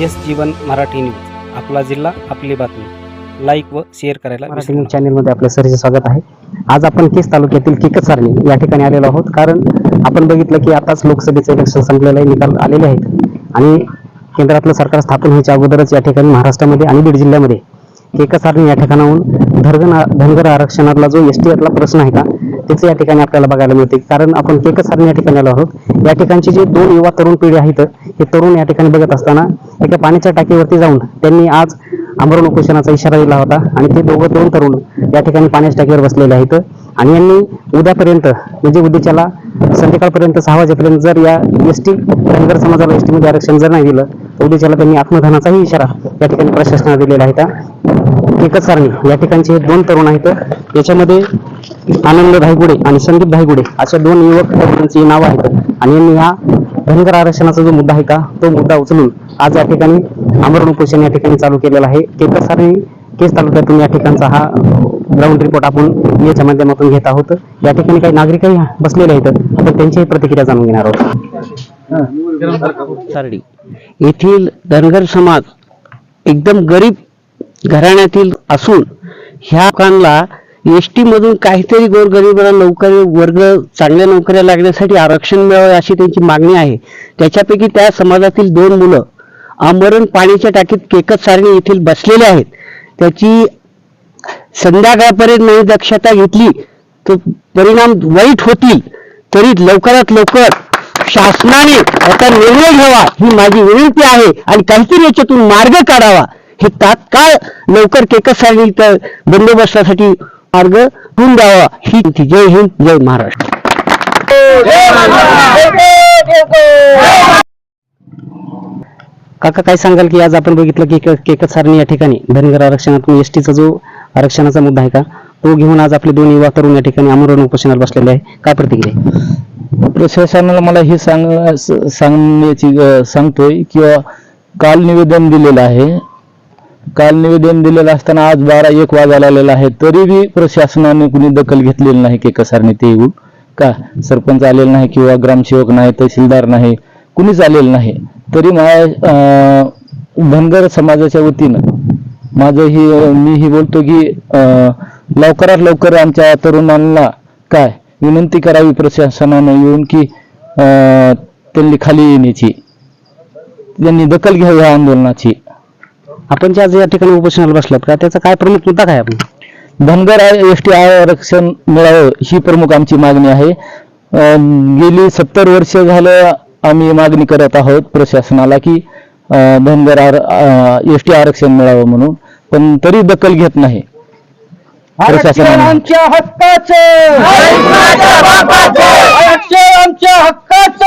Yes जीवन Marathi news. आपला जिल्हा आपली बातमी. लाईक व शेअर करायला मराठी न्यूज चॅनलमध्ये आपलं सरचे स्वागत आहे. आज आपण केस तालुक्यातील किकचारणी या ठिकाणी आलेलो आहोत. कारण आपण बघितलं की आताच लोकसभेचं इलेक्शन संपलेलं आहे निकाल आलेले आहेत. आणि केंद्रातलं सरकार स्थापन व्हायच्या अगोदरच या ठिकाणी महाराष्ट्रामध्ये आणि बीड जिल्ह्यामध्ये केकसारणी या ठिकाणाहून धरगण धनगर आरक्षणातला जो एस टीला प्रश्न आहे का तेच या ठिकाणी आपल्याला बघायला मिळते. कारण आपण केकसारणी या ठिकाणी आलो आहोत. या ठिकाणची जी दोन युवा तरुण पिढी आहेत हे तरुण या ठिकाणी बघत असताना एका पाण्याच्या टाकीवरती जाऊन त्यांनी आज आमरण उपोषणाचा इशारा दिला होता आणि ते दोघं दोन तरुण या ठिकाणी पाण्याच्या टाकीवर बसलेले आहेत. आणि यांनी उद्यापर्यंत म्हणजे उद्याच्याला संध्याकाळपर्यंत सहा वाजेपर्यंत जर या एस टी धनगर समाजाला एस टीमध्ये आरक्षण जर नाही दिलं तर उद्याच्याला त्यांनी आत्मधनाचाही इशारा या ठिकाणी प्रशासनाला दिलेला आहे. एकच सारणी या ठिकाणचे हे दोन तरुण आहेत. याच्यामध्ये आनंद धायगुडे आणि संदीप धायगुडे अशा दोन युवक तरुणांची नावं आहेत. आणि यांनी ह्या धनगर आरक्षणाचा जो मुद्दा आहे का तो मुद्दा उचलून आज या ठिकाणी आमरण उपोषण या ठिकाणी चालू केलेला आहे. केकसारी केस तालुक्यातून या ठिकाणचा हा ग्राउंड रिपोर्ट आपण याच्या माध्यमातून घेत आहोत. या ठिकाणी काही नागरिकही बसलेले आहेत. आपण त्यांचीही प्रतिक्रिया जाणून घेणार आहोत. सारडी. येथील धनगर समाज एकदम गरीब घराण्यातील असून ह्या लोकांना एस टी मधून काहीतरी गोरगरिबांना नोकरी वर्ग चांगल्या नोकऱ्या लागण्यासाठी आरक्षण मिळावे अशी त्यांची मागणी आहे. त्याच्यापैकी त्या समाजातील दोन मुलं आमरण पाण्याच्या टाकीत केकत सारणी येथील बसलेले आहेत. त्याची संध्याकाळपर्यंत नाही दक्षता घेतली तर परिणाम वाईट होतील तरी लवकरात लवकर शासनाने याचा निर्णय घ्यावा ही माझी विनंती आहे आणि काहीतरी याच्यातून मार्ग काढावा. हे तात्काळ लवकर केकत सारणी बंदोबस्तासाठी मार्ग होऊन द्यावा ही जय हिंद जय महाराष्ट्र. काका काय सांगाल की आज आपण बघितलं की केक- केकत सारणी या ठिकाणी. धनगर आरक्षणातून एस टीचा जो आरक्षणाचा मुद्दा आहे का तो घेऊन आज आपले दोन युवा तरुण या ठिकाणी आमरण उपोषणाला बसलेले आहे. काय प्रतिक्रिया आहे? प्रशासनाला मला हे सांग सांगण्याची सांगतोय किंवा काल निवेदन दिलेलं आहे. काल निवेदन दिलेलं असताना आज बारा एक वाजायला आलेला आहे. तरी बी प्रशासनाने कुणी दखल घेतलेली नाही की कसारने ते येऊन का? सरपंच आलेला नाही किंवा ग्रामसेवक नाही तहसीलदार नाही कुणीच आलेलं नाही. तरी माझ्या धनगर समाजाच्या वतीनं माझं ही मी ही बोलतो की लवकरात लवकर आमच्या तरुणांना काय विनंती करावी प्रशासनानं येऊन की त्यांनी खाली येण्याची त्यांनी दखल घ्यावी या आंदोलनाची. आपण जे आज या ठिकाणी उपोषणाला बसलात का त्याचा काय प्रमुख मुद्दा काय आपण? धनगर एस टी आरक्षण मिळावं ही प्रमुख आमची मागणी आहे. अं, गेली सत्तर वर्ष झालं आम्ही मागणी करत आहोत प्रशासनाला की अं, धनगर एस टी आरक्षण मिळावं म्हणून पण तरी दखल घेत नाही. प्रशासनाने. आमच्या हक्काचं! आरक्षण आमच्या हक्काचं.